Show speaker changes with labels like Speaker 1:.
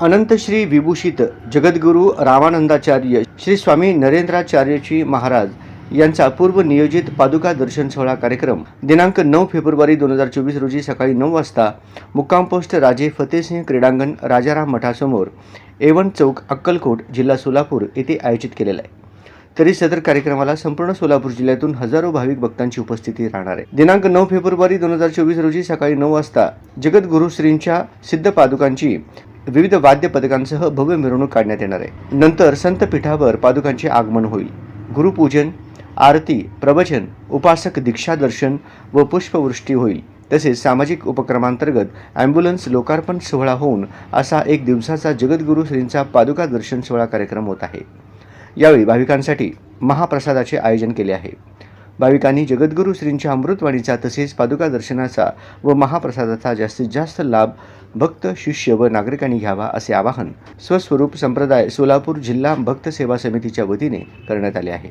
Speaker 1: अनंत श्री विभूषित जगद्गुरू रामानंदाचार्य श्री स्वामी नरेंद्राचार्यजी महाराज यांचा पूर्व नियोजित पादुका दर्शन सोहळा कार्यक्रम दिनांक नऊ फेब्रुवारी दोन हजार चोवीस रोजी सकाळी नऊ वाजता मुक्काम पोस्ट राजे फतेसिंह क्रीडांगण राजाराम मठासमोर एवन चौक अक्कलकोट जिल्हा सोलापूर येथे आयोजित केलेला आहे. तरी सदर कार्यक्रमाला संपूर्ण सोलापूर जिल्ह्यातून हजारो भाविक भक्तांची उपस्थिती राहणार आहे. दिनांक नऊ फेब्रुवारी दोन हजार चोवीस रोजी सकाळी नऊ वाजता जगद्गुरु श्रींच्या सिद्ध पादुकांची विविध वाद्य पथकांसह भव्य मिरवणूक काढण्यात येणार आहे. नंतर संत पीठावर पादुकांचे आगमन होईल. गुरुपूजन आरती प्रवचन उपासक दीक्षा दर्शन व पुष्पवृष्टी होईल. तसेच सामाजिक उपक्रमांतर्गत ॲम्ब्युलन्स लोकार्पण सोहळा होऊन असा एक दिवसाचा जगद्गुरू श्रींचा पादुका दर्शन सोहळा कार्यक्रम होत आहे. यावेळी भाविकांसाठी महाप्रसादाचे आयोजन केले आहे. भाविकांनी जगद्गुरू श्रींच्या अमृतवाणीचा तसेच पादुका दर्शनाचा व महाप्रसादाचा जास्तीत जास्त लाभ भक्त शिष्य व नागरिकांनी घ्यावा असे आवाहन स्वस्वरूप संप्रदाय सोलापूर जिल्हा भक्त सेवा समितीच्या वतीने करण्यात आले आहे.